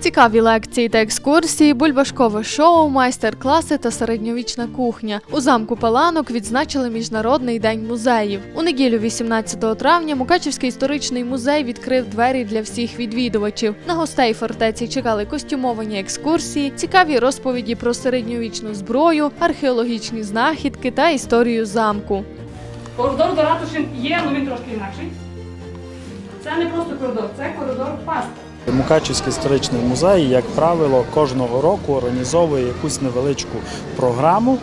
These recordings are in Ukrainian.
Цікаві лекції та екскурсії, бульбашкове шоу, майстер-класи та середньовічна кухня. У замку Паланок відзначили Міжнародний день музеїв. У неділю, 18 травня, Мукачівський історичний музей відкрив двері для всіх відвідувачів. На гостей фортеці чекали костюмовані екскурсії, цікаві розповіді про середньовічну зброю, археологічні знахідки та історію замку. Коридор до ратуші є, але він трошки інакший. Це не просто коридор, це коридор пасти. Мукачівський історичний музей, як правило, кожного року організовує якусь невеличку програму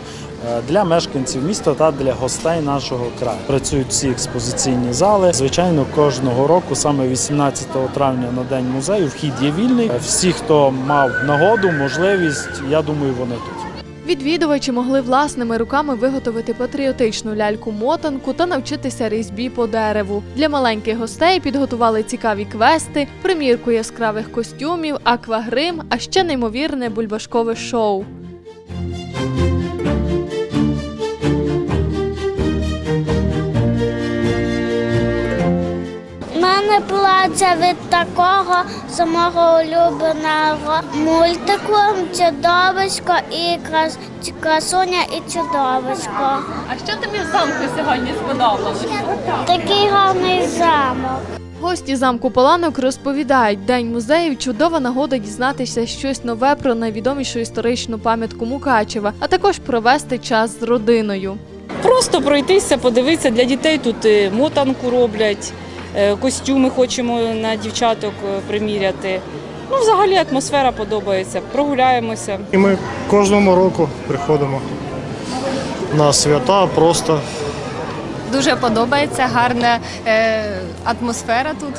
е, для мешканців міста та для гостей нашого краю. Працюють всі експозиційні зали. Звичайно, кожного року, саме 18 травня на день музею, вхід є вільний. Е, Всі, хто мав нагоду, можливість, я думаю, вони тут. Відвідувачі могли власними руками виготовити патріотичну ляльку-мотанку та навчитися різьбі по дереву. Для маленьких гостей підготували цікаві квести, примірку яскравих костюмів, аквагрим, а ще неймовірне бульбашкове шоу. Мене плаче від такого самого улюбленого мультику Чудовисько і крас... красуня і чудовисько. А що тобі в замку сьогодні сподобалось? Такий гарний замок. Гості замку Поланок розповідають, день музеїв чудова нагода дізнатися щось нове про найвідомішу історичну пам'ятку Мукачева, а також провести час з родиною. Просто пройтися, подивитися. Для дітей тут е, мотанку роблять, костюми хочемо на дівчаток е, приміряти. Ну, взагалі атмосфера подобається. Прогуляємося. І ми кожному року приходимо на свята просто Дуже подобається, гарна е, атмосфера тут.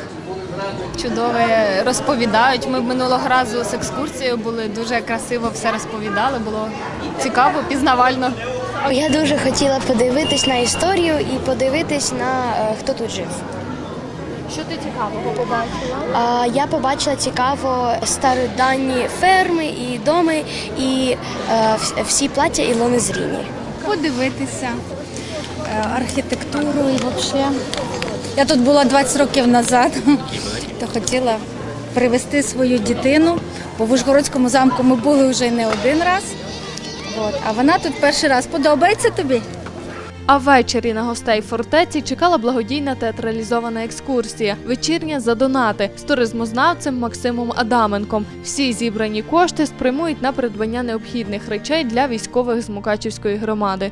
Чудове розповідають. Ми минулого разу з екскурсією були дуже красиво все розповідали. Було цікаво, пізнавально. Я дуже хотіла подивитись на історію і подивитись на е, хто тут жив. Що ти цікавого побачила? Я побачила цікаво стародавні ферми і доми, і е, всі плаття і лонезріні. подивитися е, архітектуру і взагалі. Я тут була 20 років назад, то хотіла привезти свою дитину, бо в Ужгородському замку ми були вже не один раз. От, а вона тут перший раз. Подобається тобі? А ввечері на гостей фортеці чекала благодійна театралізована екскурсія. Вечірня за донати з туризмознавцем Максимом Адаменком. Всі зібрані кошти спрямують на придбання необхідних речей для військових з Мукачівської громади.